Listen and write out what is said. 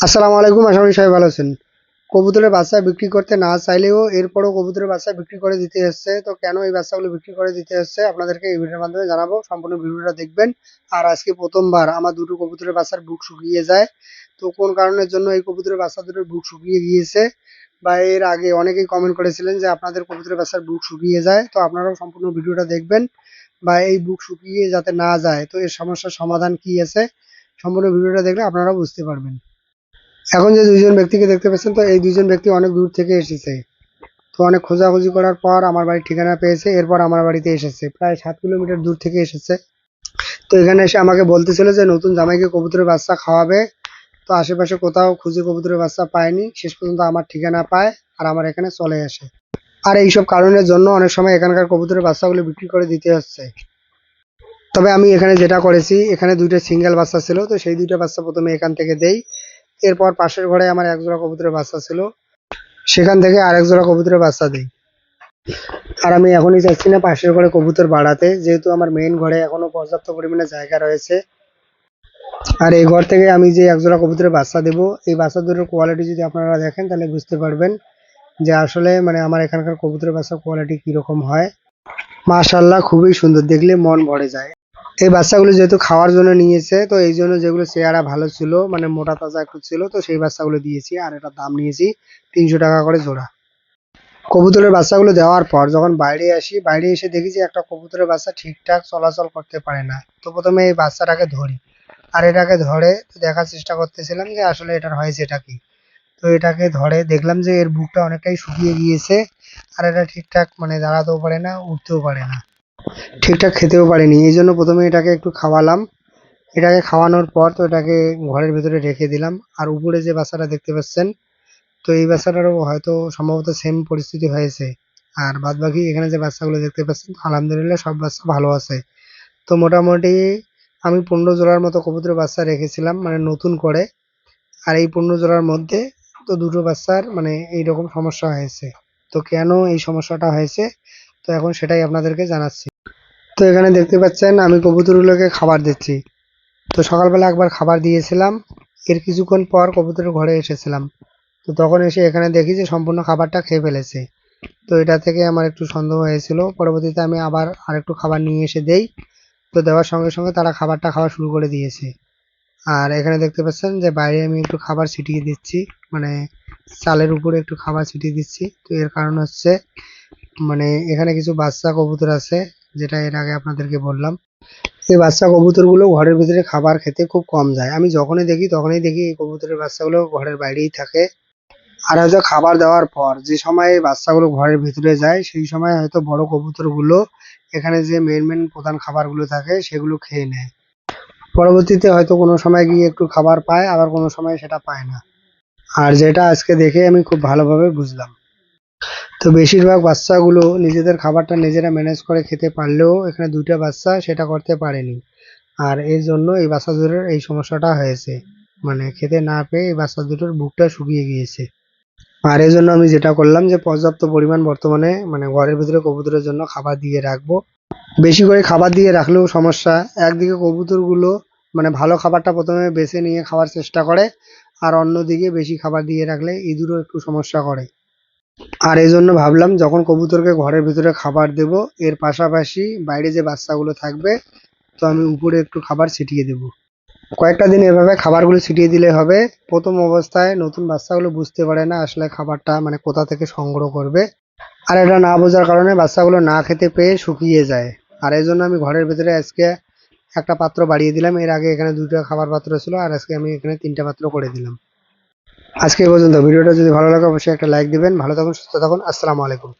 আসসালামু আলাইকুম, আশা করি সবাই ভালো আছেন। কবুতরের বাচ্চা বিক্রি করতে না চাইলেও এরপরও কবুতরের বাচ্চা বিক্রি করে দিতে এসছে। তো কেন এই বাচ্চাগুলো বিক্রি করে দিতে এসছে? আপনাদেরকে এই ভিডিওর মাধ্যমে জানাব। সম্পূর্ণ ভিডিওটা দেখবেন। আর আজকে প্রথমবার আমার দুটো কবুতরের বাচ্চার বুক শুকিয়ে যায়। তো কোন কারণের জন্য এই কবুতরের বাচ্চা দুটোর বুক শুকিয়ে গিয়েছে? বা এর আগে অনেকেই কমেন্ট করেছিলেন যে আপনাদের কবুতরের বাচ্চার বুক শুকিয়ে যায়। তো আপনারাও সম্পূর্ণ ভিডিওটা দেখবেন। বা এই বুক শুকিয়ে যাতে না যায়, তো এর সমস্যার সমাধান কি আছে? সম্পূর্ণ ভিডিওটা দেখলে আপনারাও বুঝতে পারবেন। এখন যে দুইজন ব্যক্তিকে দেখতে পাচ্ছেন তো এই দুইজন ব্যক্তি অনেক দূর থেকে এসেছে। তো অনেক খোঁজাখুঁজি করার পর আমার বাড়ির ঠিকানা পেয়েছে, এরপর আমার বাড়িতে এসেছে। প্রায় সাত কিলোমিটার দূর থেকে এসেছে। তো এখানে এসে আমাকে বলতেছিল যে, নতুন জামাইকে কবুতরের বাচ্চা খাওয়াবে। তো আশেপাশে কোথাও খুঁজে কবুতরের বাচ্চা পায়নি। শেষ পর্যন্ত আমার ঠিকানা পায় আর আমার এখানে চলে আসে। আর এইসব কারণের জন্য অনেক সময় এখানকার কবুতরের বাচ্চাগুলো বিক্রি করে দিতে হচ্ছে। তবে আমি এখানে যেটা করেছি, এখানে দুইটা সিঙ্গেল বাচ্চা ছিল, তো সেই দুইটা বাচ্চা প্রথমে এখান থেকে দেই। এরপর পাশের ঘরে আমার এক জোড়া কবুতরের বাচ্চা ছিল। সেখান থেকে আরেক জোড়া কবুতরের বাচ্চা দিই। আর আমি এখনই চাচ্ছি না পাশের ঘরে কবুতর বাড়াতে, যেহেতু আমার মেইন ঘরে এখনও পর্যাপ্ত পরিমাণে জায়গা রয়েছে। আর এই ঘর থেকে আমি যে এক জোড়া কবুতরের বাচ্চা দেবো, এই বাচ্চা দুটোর কোয়ালিটি যদি আপনারা দেখেন, তাহলে বুঝতে পারবেন যে আসলে মানে আমার এখানকার কবুতরের বাচ্চার কোয়ালিটি কীরকম হয়। মাশাল্লাহ খুবই সুন্দর, দেখলে মন ভরে যায়। এই বাচ্চাগুলো যেহেতু খাওয়ার জন্য নিয়েছে, তো এই জন্য যেগুলো চেহারা ভালো ছিল মানে মোটা তাজা একটু ছিল, তো সেই বাচ্চাগুলো দিয়েছি আর এটার দাম নিয়েছি তিনশো টাকা করে জোড়া। কবুতরের বাচ্চাগুলো দেওয়ার পর যখন বাইরে আসি, বাইরে এসে দেখি যে একটা কবুতরের বাচ্চা ঠিকঠাক চলাচল করতে পারে না। তো প্রথমে এই বাচ্চাটাকে ধরি আর এটাকে ধরে দেখার চেষ্টা করতেছিলাম যে আসলে এটার হয়েছে এটা কি। তো এটাকে ধরে দেখলাম যে এর বুকটা অনেকটাই শুকিয়ে গিয়েছে আর এটা ঠিকঠাক মানে দাঁড়াতেও পারে না, উঠতেও পারে না। ঠিকঠাক খেতেও পারিনি। এই জন্য প্রথমে এটাকে একটু খাওয়ালাম। এটাকে খাওয়ানোর পর তো এটাকে ঘরের ভেতরে রেখে দিলাম। আর উপরে যে বাচ্চাটা দেখতে পাচ্ছেন, তো এই বাচ্চাটারও হয়তো সম্ভবত সেম পরিস্থিতি হয়েছে। আর বাদ বাকি এখানে যে বাচ্চাগুলো দেখতে পাচ্ছেন, আলহামদুলিল্লাহ সব বাচ্চা ভালো আছে। তো মোটামুটি আমি পনেরো জোড়ার মতো কবুতরের বাচ্চা রেখেছিলাম মানে নতুন করে। আর এই পনেরো জোড়ার মধ্যে তো দুটো বাচ্চার মানে এইরকম সমস্যা হয়েছে। তো কেন এই সমস্যাটা হয়েছে? তো এখন সেটাই আপনাদেরকে জানাচ্ছি। তো এখানে দেখতে পাচ্ছেন, আমি কবুতরগুলোকে খাবার দিচ্ছি। তো সকালবেলা একবার খাবার দিয়েছিলাম, এর কিছুক্ষণ পর কবুতরের ঘরে এসেছিলাম। তো তখন এসে এখানে দেখি যে সম্পূর্ণ খাবারটা খেয়ে ফেলেছে। তো এটা থেকে আমার একটু সন্দেহ হয়েছিল, পরবর্তীতে আমি আবার আরেকটু খাবার নিয়ে এসে দেই। তো দেওয়ার সঙ্গে সঙ্গে তারা খাবারটা খাওয়া শুরু করে দিয়েছে। আর এখানে দেখতে পাচ্ছেন যে বাইরে আমি একটু খাবার ছিটিয়ে দিচ্ছি মানে চালের উপরে একটু খাবার ছিটিয়ে দিচ্ছি। তো এর কারণ হচ্ছে মানে এখানে কিছু বাচ্চা কবুতর আছে, যেটা এর আগে আপনাদেরকে বললাম। এই বাচ্চা কবুতরগুলো ঘরের ভিতরে খাবার খেতে খুব কম যায়। আমি যখনই দেখি তখনই দেখি এই কবুতরের বাচ্চাগুলো ঘরের বাইরেই থাকে। আর হয়তো খাবার দেওয়ার পর যে সময় বাচ্চাগুলো ঘরের ভিতরে যায়, সেই সময় হয়তো বড় কবুতরগুলো এখানে যে মেন মেন প্রধান খাবারগুলো থাকে, সেগুলো খেয়ে নেয়। পরবর্তীতে হয়তো কোনো সময় গিয়ে একটু খাবার পায়, আবার কোনো সময় সেটা পায় না। আর যেটা আজকে দেখে আমি খুব ভালোভাবে বুঝলাম। তো বেশিরভাগ বাচ্চাগুলো নিজেদের খাবারটা নিজেরা ম্যানেজ করে খেতে পারলেও এখানে দুইটা বাচ্চা সেটা করতে পারেনি। আর এর জন্য এই বাচ্চা দুটোর এই সমস্যাটা হয়েছে। মানে খেতে না পেয়ে এই বাচ্চা দুটোর বুকটা শুকিয়ে গিয়েছে। আর এই জন্য আমি যেটা করলাম যে পর্যাপ্ত পরিমাণ বর্তমানে মানে ঘরের ভিতরে কবুতরের জন্য খাবার দিয়ে রাখব। বেশি করে খাবার দিয়ে রাখলেও সমস্যা। একদিকে কবুতরগুলো মানে ভালো খাবারটা প্রথমে বেছে নিয়ে খাওয়ার চেষ্টা করে। আর অন্যদিকে বেশি খাবার দিয়ে রাখলে ইঁদুরও একটু সমস্যা করে। আর এই জন্য ভাবলাম যখন কবুতরকে ঘরের ভিতরে খাবার দেব, এর পাশাপাশি বাইরে যে বাচ্চাগুলো থাকবে, তো আমি উপরে একটু খাবার ছিটিয়ে দেব। কয়েকটা দিন এভাবে খাবারগুলো ছিটিয়ে দিলে হবে। প্রথম অবস্থায় নতুন বাচ্চাগুলো বুঝতে পারে না আসলে খাবারটা মানে কোথা থেকে সংগ্রহ করবে। আর এটা না বোঝার কারণে বাচ্চাগুলো না খেতে পেয়ে শুকিয়ে যায়। আর এই জন্য আমি ঘরের ভিতরে আজকে একটা পাত্র বাড়িয়ে দিলাম। এর আগে এখানে দুটো খাবার পাত্র ছিল, আর আজকে আমি এখানে তিনটা পাত্র করে দিলাম। আজকে পর্যন্ত। ভিডিওটা যদি ভালো লাগে, অবশ্যই একটা লাইক দিবেন। ভালো থাকুন, সুস্থ থাকুন। আসসালামু আলাইকুম।